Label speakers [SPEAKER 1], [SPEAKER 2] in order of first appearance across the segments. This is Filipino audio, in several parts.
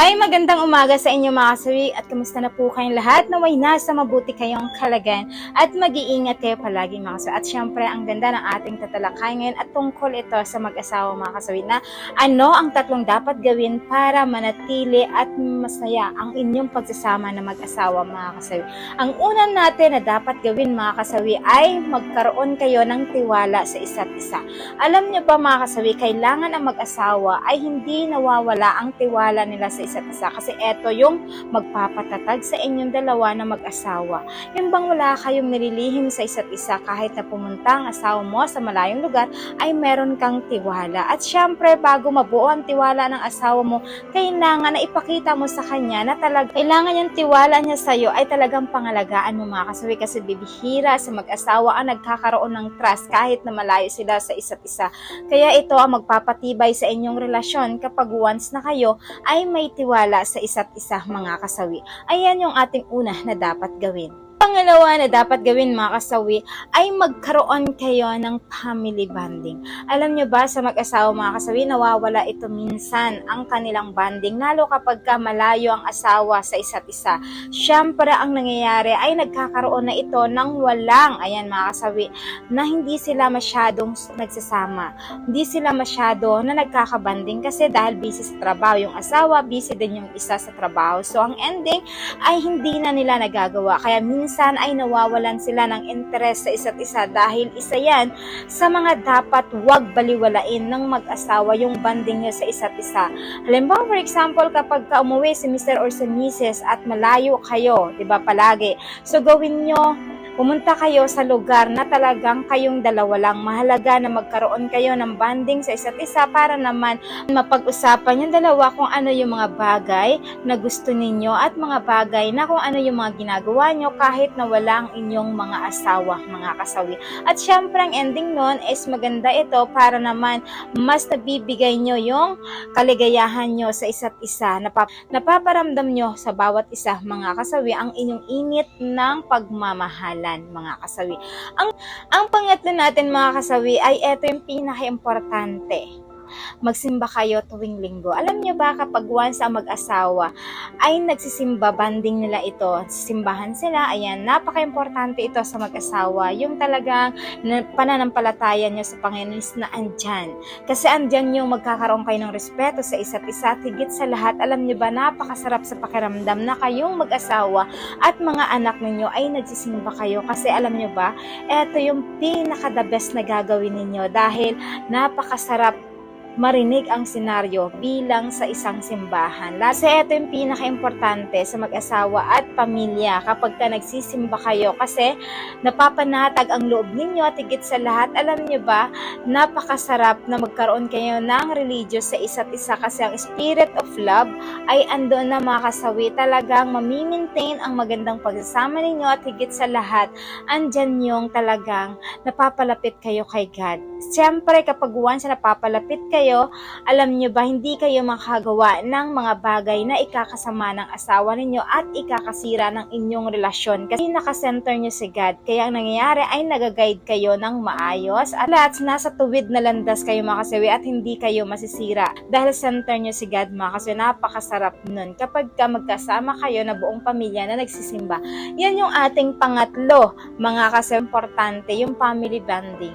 [SPEAKER 1] Hi, magandang umaga sa inyo mga kasawi at kamusta na po kayong lahat na may nasa mabuti kayong kalagayan at mag-iingat kayo palagi mga kasawi. At syempre, ang ganda ng ating tatalakay ngayon at tungkol ito sa mag-asawa mga kasawi na ano ang tatlong dapat gawin para manatili at masaya ang inyong pagsasama na mag-asawa mga kasawi. Ang una natin na dapat gawin mga kasawi ay magkaroon kayo ng tiwala sa isa't isa. Alam niyo ba mga kasawi, kailangan ang mag-asawa ay hindi nawawala ang tiwala nila sa isa't isa kasi eto yung magpapatatag sa inyong dalawa na mag-asawa. Yung bang wala kayong nililihim sa isa't isa kahit na pumunta ang asawa mo sa malayong lugar ay meron kang tiwala. At syempre, bago mabuo ang tiwala ng asawa mo, kailangan na ipakita mo sa kanya na talaga kailangan yung tiwala niya sa iyo ay talagang pangalagaan mo mga kasawi kasi bibihira sa mag-asawa ang nagkakaroon ng trust kahit na malayo sila sa isa't isa. Kaya ito ang magpapatibay sa inyong relasyon kapag once na kayo ay may tiwala sa isa't isa mga kasawi. Ayan yung ating una na dapat gawin. Pangalawa na dapat gawin mga kasawi ay magkaroon kayo ng family bonding. Alam nyo ba sa mag-asawa mga kasawi, nawawala ito minsan ang kanilang bonding, lalo kapag ka malayo ang asawa sa isa't isa. Siyempre ang nangyayari ay nagkakaroon na ito ng walang, ayan mga kasawi, na hindi sila masyadong nagsasama. Hindi sila masyado na nagkakabanding kasi dahil busy sa trabaho yung asawa, busy din yung isa sa trabaho. So ang ending ay hindi na nila nagagawa. Kaya minsan ay nawawalan sila ng interes sa isa't isa dahil isa yan sa mga dapat wag baliwalain ng mag-asawa yung banding nyo sa isa't isa. Halimbawa, for example, kapag ka umuwi si Mr. or si Mrs. at malayo kayo, di ba palagi, so gawin nyo pumunta kayo sa lugar na talagang kayong dalawa lang. Mahalaga na magkaroon kayo ng banding sa isa't isa para naman mapag-usapan yung dalawa kung ano yung mga bagay na gusto ninyo at mga bagay na kung ano yung mga ginagawa nyo kahit na wala ang inyong mga asawa, mga kasawi. At syempre, ang ending nun is maganda ito para naman mas nabibigay nyo yung kaligayahan nyo sa isa't isa. Napap napaparamdam nyo sa bawat isa, mga kasawi, ang inyong init ng pagmamahalan, mga kasawi. Ang, ang pangatlo natin, mga kasawi, ay ito yung pinaka-importante magsimba kayo tuwing linggo. Alam niyo ba kapag once ang mag-asawa ay nagsisimba, banding nila ito, simbahan sila, ayan, napaka-importante ito sa mag-asawa, yung talagang na- pananampalataya niyo sa Panginoon is na andyan. Kasi andyan yung magkakaroon kayo ng respeto sa isa't isa, higit sa lahat, alam niyo ba, napakasarap sa pakiramdam na kayong mag-asawa at mga anak ninyo ay nagsisimba kayo. Kasi alam niyo ba, eto yung pinaka-the best na gagawin ninyo dahil napakasarap marinig ang senaryo bilang sa isang simbahan. Kasi ito yung pinaka-importante sa mag-asawa at pamilya kapag ka nagsisimba kayo kasi napapanatag ang loob ninyo at higit sa lahat, alam niyo ba, napakasarap na magkaroon kayo ng religious sa isa't isa kasi ang spirit of love ay andon na mga kasawi talagang mamimaintain ang magandang pagsasama ninyo at higit sa lahat, andyan yung talagang napapalapit kayo kay God. Siyempre, kapag once na napapalapit kayo, alam nyo ba, hindi kayo makagawa ng mga bagay na ikakasama ng asawa ninyo at ikakasira ng inyong relasyon. Kasi nakasenter nyo si God. Kaya ang nangyayari ay nagaguide kayo ng maayos at lahat nasa tuwid na landas kayo mga kasawi at hindi kayo masisira. Dahil center nyo si God mga kasawi, napakasarap nun. Kapag ka magkasama kayo na buong pamilya na nagsisimba, yan yung ating pangatlo, mga kasawi, importante, yung family bonding.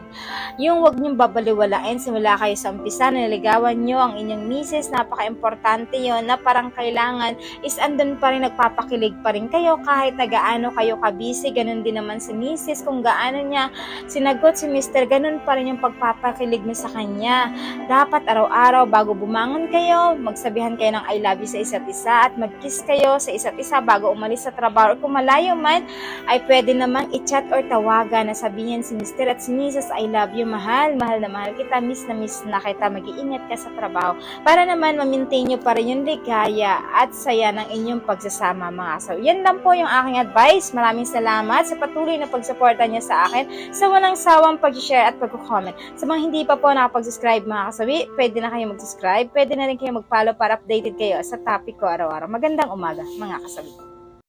[SPEAKER 1] Yung wag niyong babaliwalain simula kayo sa umpisa na niligawan nyo ang inyong misis, napaka-importante yon na parang kailangan is andun pa rin nagpapakilig pa rin kayo kahit na gaano kayo kabisi, ganun din naman si misis, kung gaano niya sinagot si mister, ganun pa rin yung pagpapakilig mo sa kanya. Dapat araw-araw bago bumangon kayo, magsabihan kayo ng I love you sa isa't isa at mag-kiss kayo sa isa't isa bago umalis sa trabaho kung malayo man, ay pwede namang i-chat or tawagan na sabihin si mister at si misis, I love you, mahal, mahal na mahal kita, miss na miss na kita, mag-iingat ka sa trabaho para naman ma-maintain nyo pa rin yung ligaya at saya ng inyong pagsasama mga asaw. Yan lang po yung aking advice. Maraming salamat sa patuloy na pagsuporta niya sa akin sa walang sawang pag-share at pag-comment. Sa mga hindi pa po nakapag-subscribe mga kasawi, pwede na kayo mag-subscribe, pwede na rin kayo mag-follow para updated kayo sa topic ko araw-araw. Magandang umaga mga kasawi.